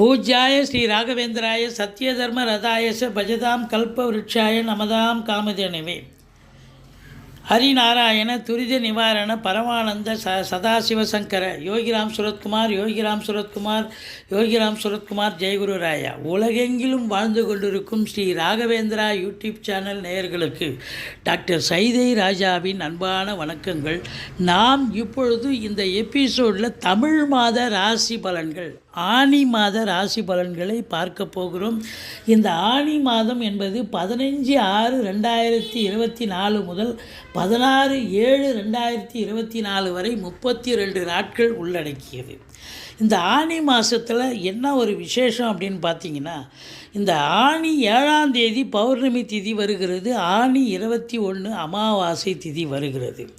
பூஜ்யாய ஸ்ரீ ராகவேந்திராய சத்யதர்ம ரதாயச பஜதாம் கல்ப விருட்சாய நமதாம் காமதேனவே. ஹரிநாராயண துரித நிவாரண பரமானந்த ச சதாசிவசங்கர யோகிராம் சுரத்குமார் யோகிராம் சுரத்குமார் யோகிராம் சுரத்குமார் ஜெயகுரு ராயா. உலகெங்கிலும் வாழ்ந்து கொண்டிருக்கும் ஸ்ரீ ராகவேந்திரா யூடியூப் சேனல் நேயர்களுக்கு டாக்டர் சைதை ராஜாவின் அன்பான வணக்கங்கள். நாம் இப்பொழுது இந்த எபிசோடில் தமிழ் மாத ராசி பலன்கள். ஆனி மாத ராசி பலன்களை பார்க்க போகிறோம். இந்த ஆனி மாதம் என்பது பதினஞ்சு ஆறு ரெண்டாயிரத்தி இருபத்தி நாலு முதல் பதினாறு ஏழு ரெண்டாயிரத்தி இருபத்தி நாலு வரை முப்பத்தி ரெண்டு நாட்கள் உள்ளடக்கியது. இந்த ஆனி மாதத்தில் என்ன ஒரு விசேஷம் அப்படின்னு பார்த்தீங்கன்னா இந்த ஆனி ஏழாம் தேதி பௌர்ணமி திதி வருகிறது ஆனி இருபத்தி ஒன்று அமாவாசை திதி வருகிறது.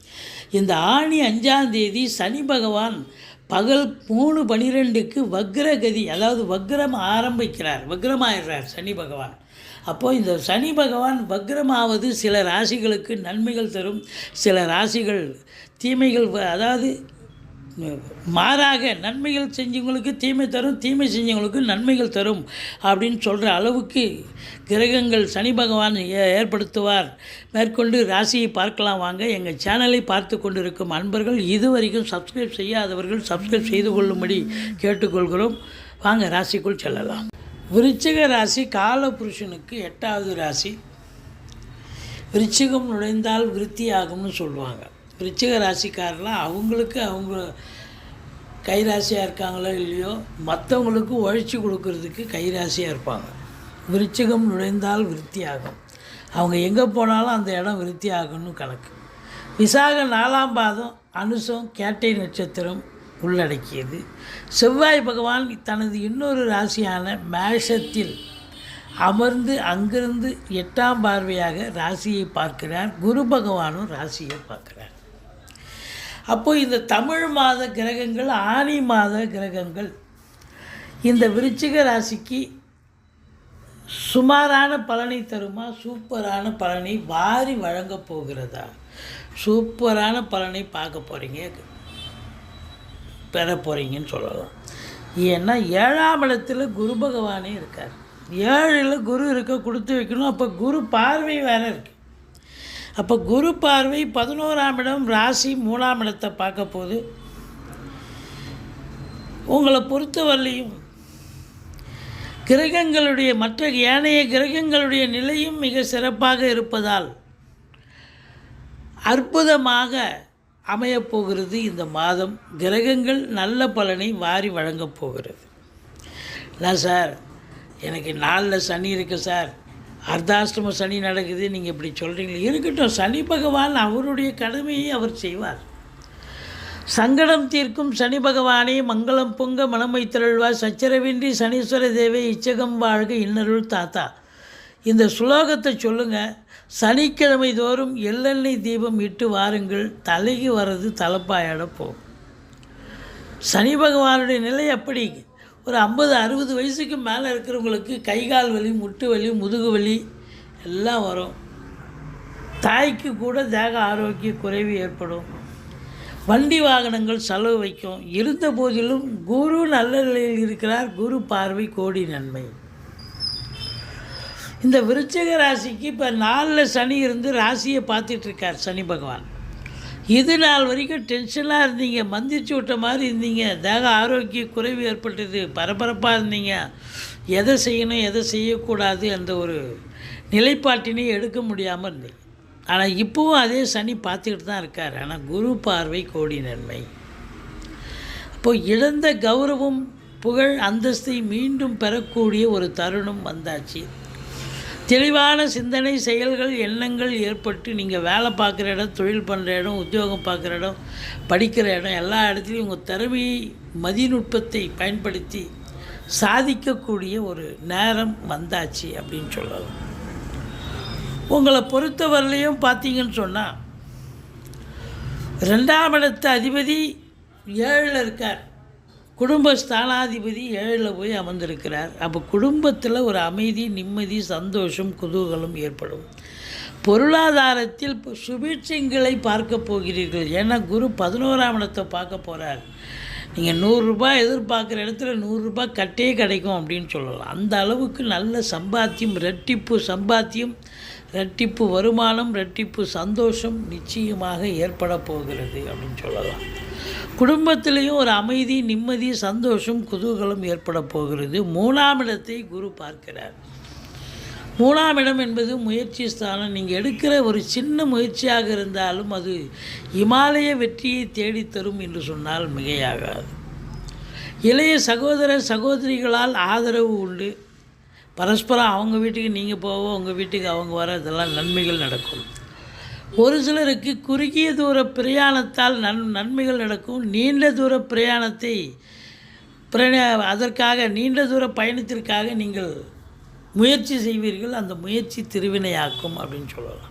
இந்த ஆனி அஞ்சாம் தேதி சனி பகவான் பகல் மூணு பனிரெண்டுக்கு வக்ரகதி அதாவது வக்ரம் ஆரம்பிக்கிறார் வக்ரமாயிடுறார் சனி பகவான். அப்போது இந்த சனி பகவான் வக்ரமாவது சில ராசிகளுக்கு நன்மைகள் தரும். சில ராசிகள் தீமைகள் வ- அதாவது மாறாக நன்மைகள் செஞ்சவங்களுக்கு தீமை தரும் தீமை செஞ்சவங்களுக்கு நன்மைகள் தரும் அப்படின்னு சொல்கிற அளவுக்கு கிரகங்கள் சனி பகவான் ஏ- ஏற்படுத்துவார். மேற்கொண்டு ராசியை பார்க்கலாம் வாங்க. எங்கள் சேனலை பார்த்து கொண்டிருக்கும் அன்பர்கள் இதுவரைக்கும் சப்ஸ்கிரைப் செய்யாதவர்கள் சப்ஸ்கிரைப் செய்து கொள்ளும்படி கேட்டுக்கொள்கிறோம். வாங்க ராசிக்குள் செல்லலாம். விருச்சிக ராசி காலபுருஷனுக்கு எட்டாவது ராசி. விருச்சிகம் நுழைந்தால் விருத்தியாகும்னு சொல்லுவாங்க. விருச்சிக ராசிக்காரெலாம் அவங்களுக்கு அவங்க கைராசியாக இருக்காங்களோ இல்லையோ மற்றவங்களுக்கு உழைச்சி கொடுக்கறதுக்கு கைராசியாக இருப்பாங்க. விருச்சிகம் நுழைந்தால் விருத்தி ஆகும் அவங்க எங்கே போனாலும் அந்த இடம் விருத்தி ஆகும்னு கணக்கு. விசாக நாலாம் பாதம் அனுசம் கேட்டை நட்சத்திரம் உள்ளடக்கியது. செவ்வாய் பகவான் தனது இன்னொரு ராசியான மேஷத்தில் அமர்ந்து அங்கிருந்து எட்டாம் பார்வையாக ராசியை பார்க்கிறார். குரு பகவானும் ராசியை பார்க்கிறார். அப்போது இந்த தமிழ் மாத கிரகங்கள் ஆனி மாத கிரகங்கள். இந்த விருச்சிக ராசிக்கு சுமாரான பலனை தருமா? சூப்பரான பலனை வாரி வழங்கப் போகிறதா? சூப்பரான பலனை பார்க்க போகிறீங்க பெற போகிறீங்கன்னு சொல்லலாம். ஏன்னா ஏழாம் இடத்துல குரு பகவானே இருக்கார். ஏழில் குரு இருக்க கொடுத்து வைக்கணும். அப்போ குரு பார்வை வேறு இருக்குது அப்போ குரு பார்வை பதினோராம் இடம் ராசி மூணாம் இடத்தை பார்க்க போது உங்களை பொறுத்தவரையும் கிரகங்களுடைய மற்ற ஏனைய கிரகங்களுடைய நிலையும் மிக சிறப்பாக இருப்பதால் அற்புதமாக அமையப்போகிறது இந்த மாதம். கிரகங்கள் நல்ல பலனை வாரி வழங்கப் போகிறது. இல்லை சார்? எனக்கு நாளில் சனி இருக்குது சார். அர்த்தாஷ்டம சனி நடக்குது நீங்கள் இப்படி சொல்கிறீங்களே இருக்கட்டும் சனி பகவான் அவருடைய கடமையை அவர் செய்வார். சங்கடம் தீர்க்கும் சனி பகவானே மங்களம் பொங்க மனமை திரழ்வார் சச்சரவின்றி சனீஸ்வர தேவை இச்சகம் வாழ்க இன்னருள் தாத்தா. இந்த சுலோகத்தை சொல்லுங்கள் சனிக்கிழமை தோறும் எள்ளெண்ணெய் தீபம் இட்டு வாருங்கள். தலைக்கு வர்றது தலைப்பாயாட போகும். சனி பகவானுடைய நிலை அப்படி. ஒரு ஐம்பது அறுபது வயசுக்கு மேலே இருக்கிறவங்களுக்கு கை கால் வலி முட்டு வலி முதுகு வலி எல்லாம் வரும். தாய்க்கு கூட தேக ஆரோக்கிய குறைவு ஏற்படும். வண்டி வாகனங்கள் செலவு வைக்கும். இருந்த போதிலும் குரு நல்ல நிலையில் இருக்கிறார். குரு பார்வை கோடி நன்மை. இந்த விருச்சிக ராசிக்கு இப்போ நாலில் சனி இருந்து ராசியை பார்த்துட்ருக்கார் சனி பகவான். இது நாள் வரைக்கும் டென்ஷனாக இருந்தீங்க. மந்திரிச்சு விட்ட மாதிரி இருந்தீங்க. தேக ஆரோக்கிய குறைவு ஏற்பட்டது. பரபரப்பாக இருந்தீங்க. எதை செய்யணும் எதை செய்யக்கூடாது அந்த ஒரு நிலைப்பாட்டினை எடுக்க முடியாமல் இருந்தீங்க. ஆனால் இப்போவும் அதே சனி பார்த்துக்கிட்டு தான் இருக்கார். ஆனால் குரு பார்வை கோடி நன்மை. அப்போது இழந்த கௌரவம் புகழ் அந்தஸ்தை மீண்டும் பெறக்கூடிய ஒரு தருணம் வந்தாச்சு. தெளிவான சிந்தனை செயல்கள் எண்ணங்கள் ஏற்பட்டு நீங்கள் வேலை பார்க்குற இடம் தொழில் பண்ணுற இடம் உத்தியோகம் பார்க்குற இடம் படிக்கிற இடம் எல்லா இடத்துலையும் உங்கள் திறமை மதிநுட்பத்தை பயன்படுத்தி சாதிக்கக்கூடிய ஒரு நேரம் வந்தாச்சு அப்படின்னு சொல்லலாம். உங்களை பொறுத்தவரையிலையும் பார்த்தீங்கன்னு சொன்னால் ரெண்டாம் இடத்த அதிபதி ஏழில் இருக்கார். குடும்ப ஸ்தானாதிபதி ஏழில் போய் அமர்ந்திருக்கிறார். அப்போ குடும்பத்தில் ஒரு அமைதி நிம்மதி சந்தோஷம் குதூகலம் ஏற்படும். பொருளாதாரத்தில் சுபீட்சங்களை பார்க்க போகிறீர்கள். ஏன்னா குரு பதினோராம் இடத்தை பார்க்க போகிறார் நீங்கள் நூறுரூபா எதிர்பார்க்குற இடத்துல நூறுரூபா கட்டே கிடைக்கும் அப்படின்னு சொல்லலாம். அந்த அளவுக்கு நல்ல சம்பாத்தியம் ரெட்டிப்பு சம்பாத்தியம் ரெட்டிப்பு வருமானம் ரெட்டிப்பு சந்தோஷம் நிச்சயமாக ஏற்பட போகிறது அப்படின்னு சொல்லலாம். குடும்பத்திலையும் ஒரு அமைதி நிம்மதி சந்தோஷம் குதூகலம் ஏற்பட போகிறது. மூணாம் இடத்தை குரு பார்க்கிறார். மூணாம் இடம் என்பது முயற்சி ஸ்தானம். நீங்கள் எடுக்கிற ஒரு சின்ன முயற்சியாக இருந்தாலும் அது இமாலய வெற்றியை தேடித்தரும் என்று சொன்னால் மிகையாகாது. இளைய சகோதர சகோதரிகளால் ஆதரவு உண்டு. பரஸ்பரம் அவங்க வீட்டுக்கு நீங்கள் போவோம் உங்கள் வீட்டுக்கு அவங்க வர இதெல்லாம் நன்மைகள் நடக்கும். ஒரு சிலருக்கு குறுகிய தூர பிரயாணத்தால் நன் நன்மைகள் நடக்கும். நீண்ட தூர பிரயாணத்தை அதற்காக நீண்ட தூர பயணத்திற்காக நீங்கள் முயற்சி செய்வீர்கள். அந்த முயற்சி திருவினையாக்கும் அப்படின்னு சொல்லலாம்.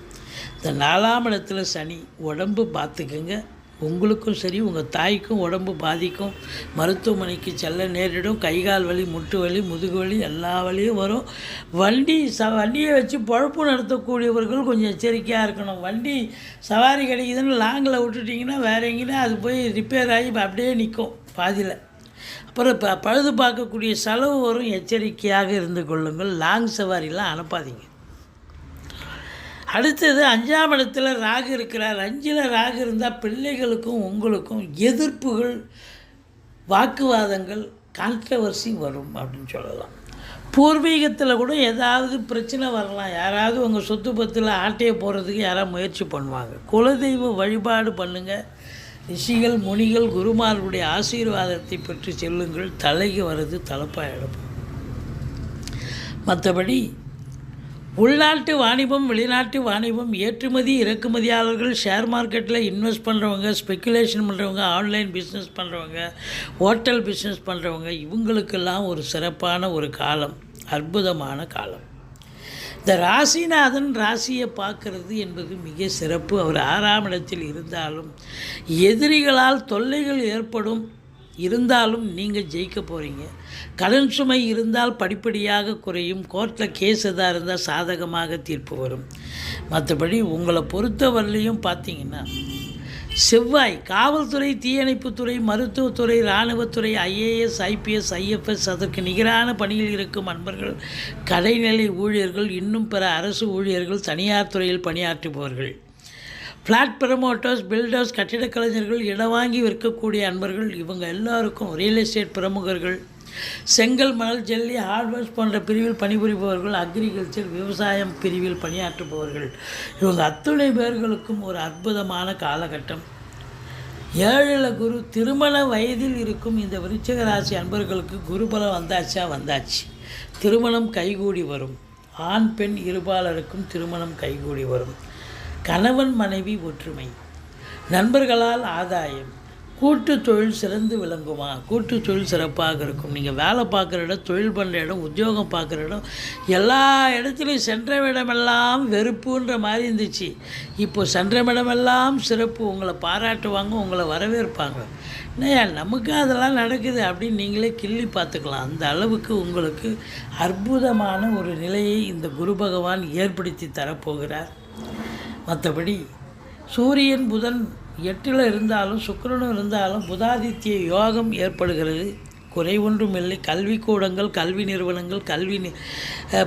இந்த நாலாம் இடத்துல சனி உடம்பு பார்த்துக்குங்க. உங்களுக்கும் சரி உங்கள் தாய்க்கும் உடம்பு பாதிக்கும். மருத்துவமனைக்கு செல்ல நேரிடும். கை கால் வலி முட்டு வலி முதுகு வலி எல்லா வலியும் வரும். வண்டி ச வண்டியை வச்சு பழப்பு நடத்தக்கூடியவர்கள் கொஞ்சம் எச்சரிக்கையாக இருக்கணும். வண்டி சவாரி கிடைக்குதுன்னு லாங்கில் விட்டுட்டிங்கன்னா வேற எங்கேனா அது போய் ரிப்பேர் ஆகி அப்படியே நிற்கும் பாதியில். அப்புறம் ப பழுது பார்க்கக்கூடிய செலவு வரும். எச்சரிக்கையாக இருந்து கொள்ளுங்கள். லாங் சவாரிலாம் அனுப்பாதீங்க. அடுத்தது அஞ்சாம் இடத்துல ராகு இருக்கிறார். அஞ்சில் ராகு இருந்தால் பிள்ளைகளுக்கும் உங்களுக்கும் எதிர்ப்புகள் வாக்குவாதங்கள் கான்ட்ரவர்சி வரும் அப்படின்னு சொல்லலாம். பூர்வீகத்தில் கூட ஏதாவது பிரச்சனை வரலாம். யாராவது உங்கள் சொத்து பத்தில் ஆட்டையை போகிறதுக்கு யாராவது முயற்சி பண்ணுவாங்க. குலதெய்வ வழிபாடு பண்ணுங்கள் ரிஷிகள் முனிகள் குருமார்களுடைய ஆசீர்வாதத்தை பெற்று செல்லுங்கள். தலைக்கு வர்றது தலப்பாயிடும் மற்றபடி உள்நாட்டு வாணிபம் வெளிநாட்டு வாணிபம் ஏற்றுமதி இறக்குமதியாளர்கள் ஷேர் மார்க்கெட்டில் இன்வெஸ்ட் பண்ணுறவங்க ஸ்பெக்குலேஷன் பண்ணுறவங்க ஆன்லைன் பிஸ்னஸ் பண்ணுறவங்க ஹோட்டல் பிஸ்னஸ் பண்ணுறவங்க இவங்களுக்கெல்லாம் ஒரு சிறப்பான ஒரு காலம் அற்புதமான காலம். இந்த ராசிநாதன் ராசியை பார்க்கறது என்பது மிக சிறப்பு. அவர் ஆறாம் இடத்தில் இருந்தாலும் எதிரிகளால் தொல்லைகள் ஏற்படும். இருந்தாலும் நீங்கள் ஜெயிக்க போகிறீங்க கடன் சுமை இருந்தால் படிப்படியாக குறையும். கோர்ட்டில் கேஸ் எதாக இருந்தால் சாதகமாக தீர்ப்பு வரும். மற்றபடி உங்களை பொறுத்தவரையிலையும் பார்த்தீங்கன்னா செவ்வாய் காவல்துறை தீயணைப்புத்துறை மருத்துவத்துறை இராணுவத்துறை ஐஏஎஸ் ஐபிஎஸ் ஐஎஃப்எஸ் அதற்கு நிகரான பணியில் இருக்கும் அன்பர்கள் கடைநிலை ஊழியர்கள் இன்னும் பிற அரசு ஊழியர்கள் தனியார் துறையில் பணியாற்றுபவர்கள். ஃப்ளாட் ப்ரமோட்டர்ஸ் பில்டர்ஸ் கட்டிடக் கலைஞர்கள் இடம் வாங்கி விற்கக்கூடிய அன்பர்கள் இவங்க எல்லாருக்கும் ரியல் எஸ்டேட் பிரமுகர்கள் செங்கல் மணல் ஜெல்லி ஹார்ட்வேர்ஸ் போன்ற பிரிவில் பணிபுரிபவர்கள் அக்ரிகல்ச்சர் விவசாயம் பிரிவில் பணியாற்றுபவர்கள். இவங்க அத்துணை பேர்களுக்கும் ஒரு அற்புதமான காலகட்டம். ஏழில் குரு திருமண வயதில் இருக்கும் இந்த விருச்சிக ராசி அன்பர்களுக்கு குருபலம் வந்தாச்சா? வந்தாச்சு. திருமணம் கைகூடி வரும். ஆண் பெண் இருபாலருக்கும் திருமணம் கைகூடி வரும். கணவன் மனைவி ஒற்றுமை. நண்பர்களால் ஆதாயம். கூட்டு தொழில் சிறந்து விளங்குமா? கூட்டு தொழில் சிறப்பாக இருக்கும். நீங்கள் வேலை பார்க்குற இடம் தொழில் பண்ணுற இடம் உத்தியோகம் பார்க்குற இடம் எல்லா இடத்துலையும் சென்ற இடமெல்லாம் வெறுப்புன்ற மாதிரி இருந்துச்சு. இப்போ சென்ற இடமெல்லாம் சிறப்பு. உங்களை பாராட்டுவாங்க உங்களை வரவேற்பாங்க. ஏன்னா நமக்கு அதெல்லாம் நடக்குது அப்படின்னு நீங்களே கிள்ளி பார்த்துக்கலாம். அந்த அளவுக்கு உங்களுக்கு அற்புதமான ஒரு நிலையை இந்த குரு பகவான் ஏற்படுத்தி தரப்போகிறார். மற்றபடி சூரியன் புதன் எட்டில் இருந்தாலும் சுக்கரனும் இருந்தாலும் புதாதித்ய யோகம் ஏற்படுகிறது. குறை ஒன்றும் இல்லை கல்விக்கூடங்கள் கல்வி நிறுவனங்கள் கல்வி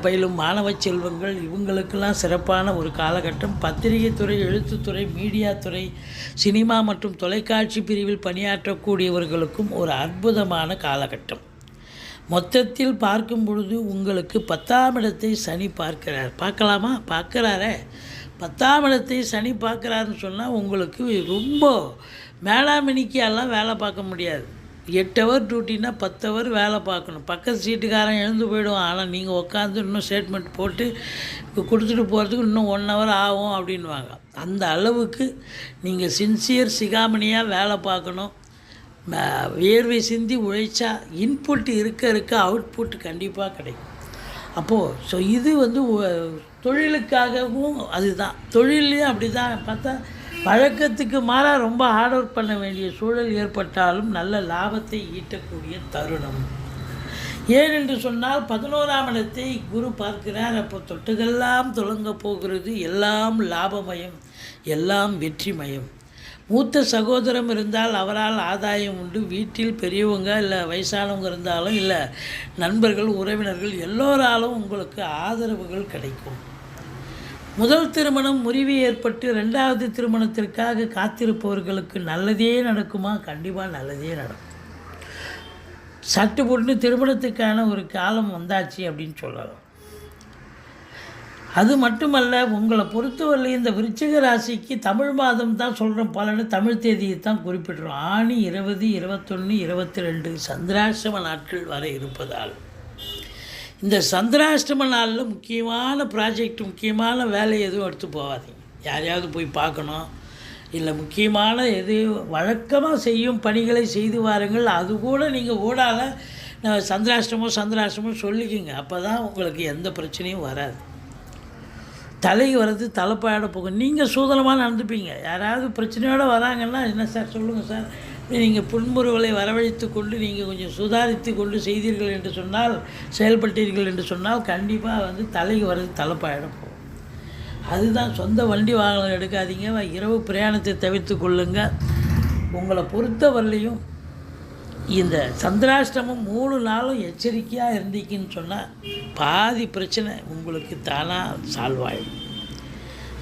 பயிலும் மாணவ செல்வங்கள் இவங்களுக்கெல்லாம் சிறப்பான ஒரு காலகட்டம். பத்திரிகை துறை எழுத்துத்துறை மீடியா துறை சினிமா மற்றும் தொலைக்காட்சி பிரிவில் பணியாற்றக்கூடியவர்களுக்கும் ஒரு அற்புதமான காலகட்டம். மொத்தத்தில் பார்க்கும் பொழுது உங்களுக்கு பத்தாம் இடத்தை சனி பார்க்கிறார். பார்க்கலாமா? பார்க்குறாரே. பத்தாம் இடத்தை சனி பார்க்குறாருன்னு சொன்னால் உங்களுக்கு ரொம்ப மேலாமணிக்கு வேலை பார்க்க முடியாது. எட்டு ஹவர் டியூட்டினா பத்து ஹவர் வேலை பார்க்கணும். பக்கத்து சீட்டுக்காரன் எழுந்து போயிடுவான். ஆனால் நீங்கள் உட்காந்து இன்னும் ஸ்டேட்மெண்ட் போட்டு கொடுத்துட்டு போகிறதுக்கு இன்னும் ஒன் ஹவர் ஆகும் அப்படின்வாங்க அந்த அளவுக்கு நீங்கள் சின்சியர் சிகாமணியாக வேலை பார்க்கணும். வியர்வை சிந்தி உழைச்சா இன்புட் இருக்க இருக்க அவுட்புட் கண்டிப்பாக கிடைக்கும். அப்போது ஸோ இது வந்து தொழிலுக்காகவும் அதுதான். தொழிலையும் அப்படி தான் பார்த்தா வழக்கத்துக்கு மாறாக ரொம்ப ஹார்ட் ஒர்க் பண்ண வேண்டிய சூழல் ஏற்பட்டாலும் நல்ல லாபத்தை ஈட்டக்கூடிய தருணம். ஏனென்று சொன்னால் பதினோராம் இடத்தை குரு பார்க்கிறார். அப்போ தொட்டுகெல்லாம் தொடங்க போகிறது எல்லாம் லாபமயம் எல்லாம் வெற்றிமயம். மூத்த சகோதரம் இருந்தால் அவரால் ஆதாயம் உண்டு. வீட்டில் பெரியவங்க இல்லை வயசானவங்க இருந்தாலும் இல்லை நண்பர்கள் உறவினர்கள் எல்லோராலும் உங்களுக்கு ஆதரவுகள் கிடைக்கும். முதல் திருமணம் முறிவு ஏற்பட்டு ரெண்டாவது திருமணத்திற்காக காத்திருப்பவர்களுக்கு நல்லதே நடக்குமா? கண்டிப்பாக நல்லதே நடக்கும். சட்டு போட்டு திருமணத்துக்கான ஒரு காலம் வந்தாச்சு அப்படின்னு சொல்லலாம். அது மட்டுமல்ல உங்களை பொறுத்தவரை இந்த விருச்சிக ராசிக்கு தமிழ் மாதம் தான் சொல்கிறோம் பலன்னு தமிழ் தேதியை தான் குறிப்பிடுறோம். ஆணி இருபது இருபத்தொன்று இருபத்தி ரெண்டு சந்திராசிரம நாட்கள் வரை இருப்பதால். இந்த சந்திராஷ்டம நாளில் முக்கியமான ப்ராஜெக்ட் முக்கியமான வேலை எதுவும் எடுத்து போகாதீங்க. யாரையாவது போய் பார்க்கணும். இல்லை முக்கியமான எது வழக்கமாக செய்யும் பணிகளை செய்து வாருங்கள். அது கூட நீங்கள் ஓடால சந்திராஷ்டமோ சந்திராஷ்டமோ சொல்லிக்கிங்க. அப்போ தான் உங்களுக்கு எந்த பிரச்சனையும் வராது. தலை வர்றது தலைப்பாட போகும். நீங்கள் சூதனமாக நடந்துப்பீங்க. யாராவது பிரச்சனையோடு வராங்கன்னா என்ன சார் சொல்லுங்கள் சார்? நீங்கள் புன்முறுவலை வரவழைத்து கொண்டு நீங்கள் கொஞ்சம் சுதாரித்து கொண்டு செய்தீர்கள் என்று சொன்னால் செயல்பட்டீர்கள் என்று சொன்னால் கண்டிப்பாக வந்து தலைக்கு வர்றது தலைப்பாயிடும் போகும். அதுதான் சொந்த வண்டி வாகனம் எடுக்காதீங்க. இரவு பிரயாணத்தை தவிர்த்து கொள்ளுங்க. உங்களை பொறுத்தவரையிலையும் இந்த சந்திராஷ்டமம் மூணு நாளும் எச்சரிக்கையாக இருந்தீங்கன்னு சொன்னால் பாதி பிரச்சனை உங்களுக்கு தானாக சால்வ் ஆகிடும்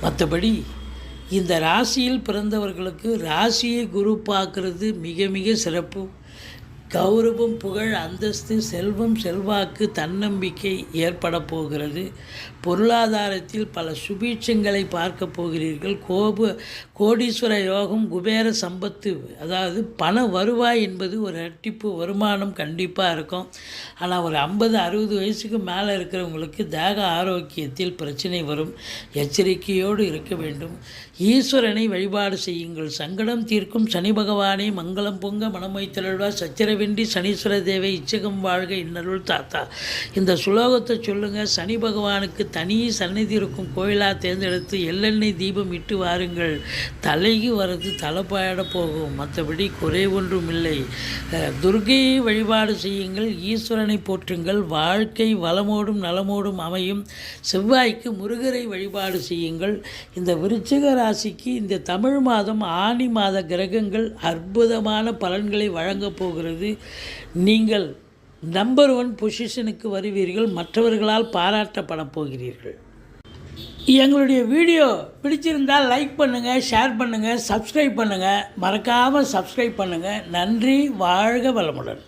மற்றபடி இந்த ராசியில் பிறந்தவர்களுக்கு ராசியை குரு பார்க்கறது மிக மிக சிறப்பு. கௌரவம் புகழ் அந்தஸ்து செல்வம் செல்வாக்கு தன்னம்பிக்கை ஏற்பட போகிறது. பொருளாதாரத்தில் பல சுபீட்சங்களை பார்க்க போகிறீர்கள். கோப கோடீஸ்வர யோகம் குபேர சம்பத்து அதாவது பண வருவாய் என்பது ஒரு இரட்டிப்பு வருமானம் கண்டிப்பாக இருக்கும். ஆனால் ஒரு ஐம்பது அறுபது வயசுக்கு மேலே இருக்கிறவங்களுக்கு தேக ஆரோக்கியத்தில் பிரச்சனை வரும். எச்சரிக்கையோடு இருக்க வேண்டும். ஈஸ்வரனை வழிபாடு செய்யுங்கள். சங்கடம் தீர்க்கும். சனி பகவானை மங்களம் பொங்க மனமை சச்சரவை சச்சரவின்றி சனீஸ்வர தேவை இச்சகம் வாழ்க இன்னருள் தாத்தா. இந்த சுலோகத்தை சொல்லுங்கள் சனி பகவானுக்கு தனி சந்நிதி இருக்கும் கோயிலாக தேர்ந்தெடுத்து எள்ளெண்ணெய் தீபம் இட்டு வாருங்கள். தலைக்கு வர்றது தலைப்பாயிட போகும். மற்றபடி குறை ஒன்றும் இல்லை துர்கையை வழிபாடு செய்யுங்கள். ஈஸ்வரனை போற்றுங்கள். வாழ்க்கை வளமோடும் நலமோடும் அமையும். செவ்வாய்க்கு முருகரை வழிபாடு செய்யுங்கள். இந்த விருச்சிக ராசிக்கு இந்த தமிழ் மாதம் ஆனி மாத கிரகங்கள் அற்புதமான பலன்களை வழங்கப் போகிறது. நீங்கள் நம்பர் ஒன் பொசிஷனுக்கு வருவீர்கள் மற்றவர்களால் பாராட்டப்பட போகிறீர்கள். எங்களுடைய வீடியோ பிடிச்சிருந்தால் லைக் பண்ணுங்கள் ஷேர் பண்ணுங்கள் சப்ஸ்கிரைப் பண்ணுங்கள் மறக்காமல் சப்ஸ்கிரைப் பண்ணுங்கள் நன்றி வாழ்க வளமுடன்.